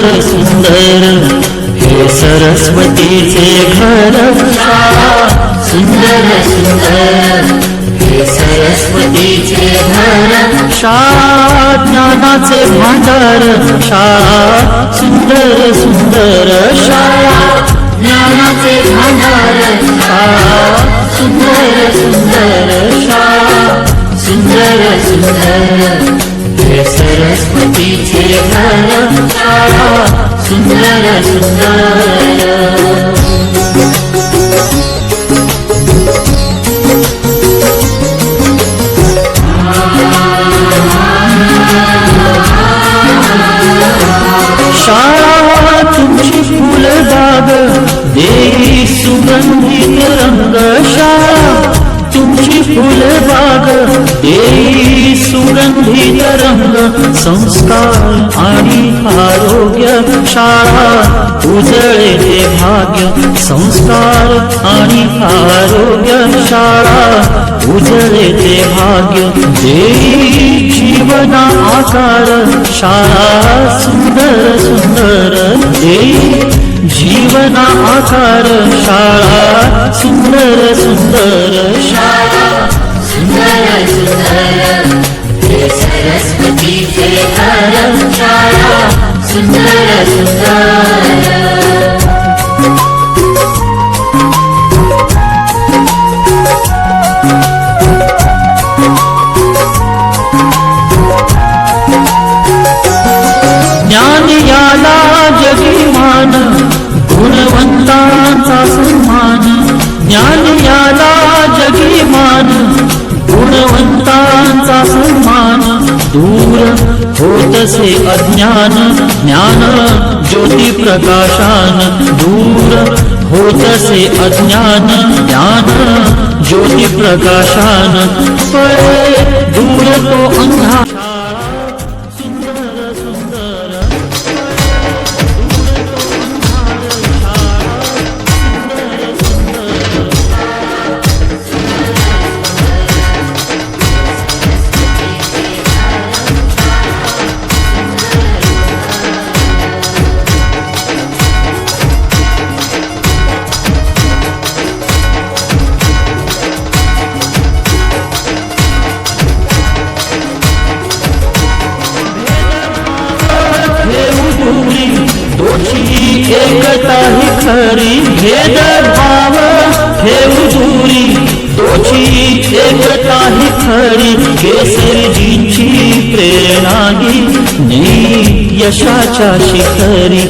सुंदर सुंदर. हे सरस्वतीचे घर. सुंदर सुंदर. हे सरस्वतीचे घर. ज्ञानाचे भांडार. शाळा सुंदर सुंदर. शाळा ज्ञानाचे भांडार. शाळा सुंदर सुंदर. शाळा सुंदर सुंदर. हे सरस्वतीचे घर शाळा सुंदर सुंदर शाळा तुमची फुलबाग देवी सुगंधित रंग शाळा तुमची फुलबाग, देवी सुगंधित रंग संस्कार आणि आरोग्य शाळा, उजळे ते भाग्य, संस्कार आणि आरोग्य शाळा, उजळे भाग्य, देवी जीवना आकार, शाळा सुंदर सुंदर, देवी जीवना आकार शाळा सुंदर सुंदर शाळा सुंदर सुंदर हे सरस्वतीचे घर शाळा सुंदर सुंदर ज्ञान याला जगिमान गुणवंतांचा सन्मान ज्ञान याला जगिमान गुणवंतांचा सन्मान दूर होतसे अज्ञान, ज्ञान ज्योती प्रकाशान दूर होतसे अज्ञान, ज्ञान ज्योती प्रकाशान पळे दूर तो अंधा उदुरी दोषी एकता ही खरी भेद भाव हे उदुरी दोषी एकता ही खरी केसरीजींची प्रेरणा शिखरी